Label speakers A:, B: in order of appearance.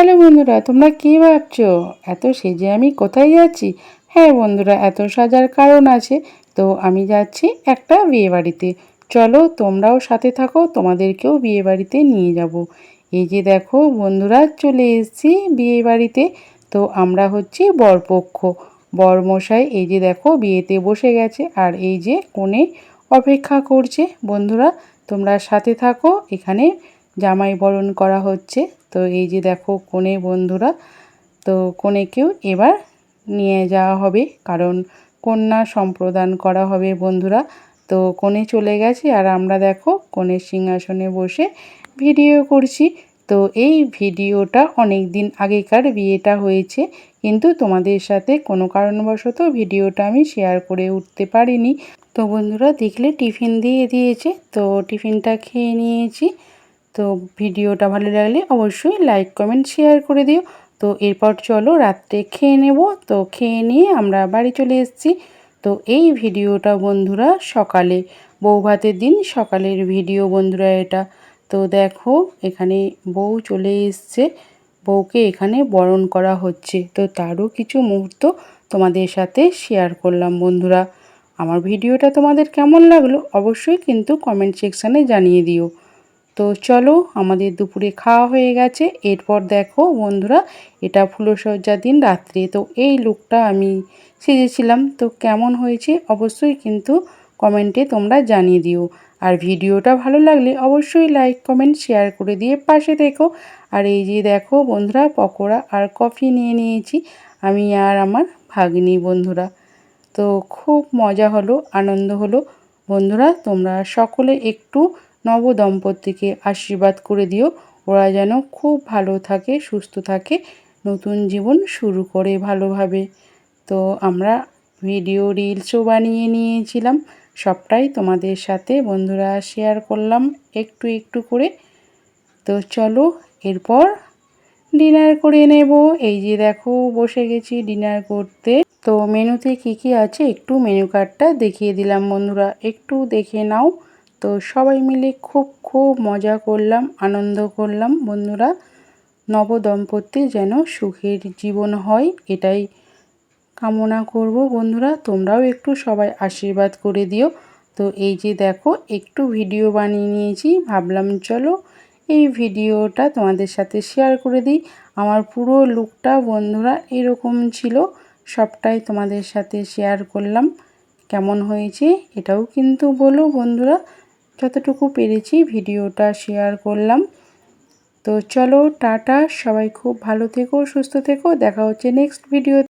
A: Hello বন্ধুরা, তোমরা কী ভাবছ? এত সেজে আমি কোথায় যাচ্ছি? হ্যাঁ বন্ধুরা, এত সাজার কারণ আছে। তো আমি যাচ্ছি একটা বিয়ে বাড়িতে চলো তোমরাও সাথে থাকো, তোমাদেরকেও বিয়ে বাড়িতে নিয়ে যাব। এই যে দেখো বন্ধুরা, চলে এসেছি বিয়ে বাড়িতে তো আমরা হচ্ছি বরপক্ষ। বরমশাই এই যে দেখো বিয়েতে বসে গেছে আর এই যে কোণে অপেক্ষা করছে। বন্ধুরা, তোমরা সাথে থাকো, এখানে জামাই বরণ করা হচ্ছে। তো এই যে দেখো কোণে বন্ধুরা, তো কোণেকেও এবার নিয়ে যাওয়া হবে, কারণ কন্যা সম্প্রদান করা হবে বন্ধুরা। তো কোণে চলে গেছে আর আমরা দেখো কোণের সিংহাসনে বসে ভিডিও করছি। তো এই ভিডিওটা অনেক দিন আগেকার বিয়েটা হয়েছে, কিন্তু তোমাদের সাথে কোনো কারণবশত ভিডিওটা আমি শেয়ার করে উঠতে পারিনি। তো বন্ধুরা দেখলে টিফিন দিয়ে দিয়েছে, তো টিফিনটা খেয়ে নিয়েছি। তো ভিডিওটা ভালো লাগলে অবশ্যই লাইক কমেন্ট শেয়ার করে দিও। তো এরপর চলো রাত্রে খেয়ে নেব। তো খেয়ে নিয়ে আমরা বাড়ি চলে এসেছি। তো এই ভিডিওটা বন্ধুরা সকালে বউ ভাতের দিন সকালের ভিডিও বন্ধুরা এটা। তো দেখো এখানে বউ চলে এসছে। বউকে এখানে বরণ করা হচ্ছে। তো তারও কিছু মুহূর্ত তোমাদের সাথে শেয়ার করলাম বন্ধুরা। আমার ভিডিওটা তোমাদের কেমন লাগল অবশ্যই কিন্তু কমেন্ট সেকশানে জানিয়ে দিও। তো চলো আমাদের দুপুরে খাওয়া হয়ে গেছে। এরপর দেখো বন্ধুরা, এটা ফুলসজ্জার দিন রাত্রে। তো এই লুকটা আমি সেজেছিলাম। তো কেমন হয়েছে অবশ্যই কিন্তু কমেন্টে তোমরা জানিয়ে দিও। আর ভিডিওটা ভালো লাগলে অবশ্যই লাইক, কমেন্ট, শেয়ার করে দিয়ে পাশে দেখো আর এই যে দেখো বন্ধুরা, পকোড়া আর কফি নিয়ে নিয়েছি আমি আর আমার ভাগ্নি বন্ধুরা। তো খুব মজা হলো, আনন্দ হলো। বন্ধুরা, তোমরা সকলে একটু নবদম্পতিকে আশীর্বাদ করে দিও। ওরা যেন খুব ভালো থাকে, সুস্থ থাকে, নতুন জীবন শুরু করে ভালোভাবে। তো আমরা ভিডিও রিলসও বানিয়ে নিয়েছিলাম। সবটাই তোমাদের সাথে বন্ধুরা শেয়ার করলাম একটু একটু করে। তো চলো এরপর ডিনার করে নেব। এই যে দেখো, বসে গেছি ডিনার করতে। তো মেনুতে কি কি আছে একটু মেনু কার্ডটা দেখিয়ে দিলাম বন্ধুরা। একটু দেখে নাও। তো সবাই মিলে খুব খুব মজা করলাম, আনন্দ করলাম। বন্ধুরা, নবদম্পতি যেন সুখের জীবন হয়, এটাই কামনা করব। বন্ধুরা, তোমরাও একটু সবাই আশীর্বাদ করে দিও। তো এই যে দেখো, একটু ভিডিও বানিয়ে নিয়েছি। ভাবলাম, চলো এই ভিডিওটা তোমাদের সাথে শেয়ার করে দিই। আমার পুরো লুকটা বন্ধুরা, এরকম ছিল। সবটাই তোমাদের সাথে শেয়ার করলাম। কেমন হয়েছে, এটাও কিন্তু বলো, বন্ধুরা। যতটুকু পেরেছি ভিডিওটা শেয়ার করলাম। তো চলো, টাটা, সবাই খুব ভালো থেকো, সুস্থ থেকো, দেখা হচ্ছে নেক্সট ভিডিও